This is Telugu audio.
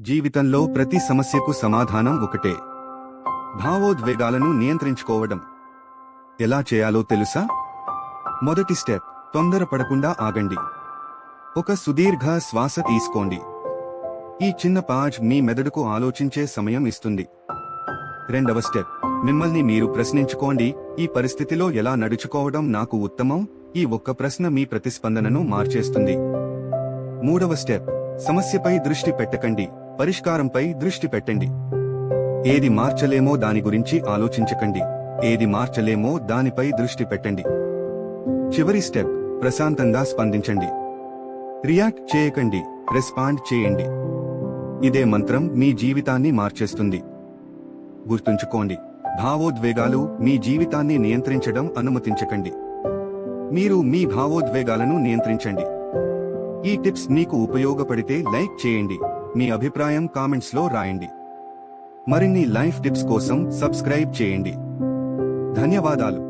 జీవితంలో ప్రతి సమస్యకు సమాధానం ఒకటే. భావోద్వేగాలను నియంత్రించుకోవడం. ఎలా చేయాలో తెలుసా? మొదటి స్టెప్ తొందరపడకుండా ఆగండి. ఒక సుదీర్ఘ శ్వాస తీసుకోండి. ఈ చిన్న పాజ్ మీ మెదడుకు ఆలోచించే సమయం ఇస్తుంది. రెండవ స్టెప్ మిమ్మల్ని మీరు ప్రశ్నించుకోండి ఈ పరిస్థితిలో ఎలా నడుచుకోవడం నాకు ఉత్తమం? ఈ ఒక్క ప్రశ్న మీ ప్రతిస్పందనను మార్చేస్తుంది. మూడవ స్టెప్ సమస్యపై దృష్టి పెట్టకండి. పరిష్కారంపై దృష్టి పెట్టండి. ఏది మార్చలేమో దాని గురించి ఆలోచించకండి. ఏది మార్చలేమో దానిపై దృష్టి పెట్టండి. చివరి స్టెప్ ప్రశాంతంగా స్పందించండి. రియాక్ట్ చేయకండి రెస్పాండ్ చేయండి. ఇదే మంత్రం మీ జీవితాన్ని మార్చేస్తుంది. గుర్తుంచుకోండి భావోద్వేగాలు మీ జీవితాన్ని నియంత్రించడం అనుమతించకండి. మీరు మీ భావోద్వేగాలను నియంత్రించండి. ఈ టిప్స్ మీకు ఉపయోగపడితే లైక్ చేయండి. మీ అభిప్రాయం కామెంట్స్లో రాయండి. మరిన్ని లైఫ్ టిప్స్ కోసం సబ్స్క్రైబ్ చేయండి. ధన్యవాదాలు.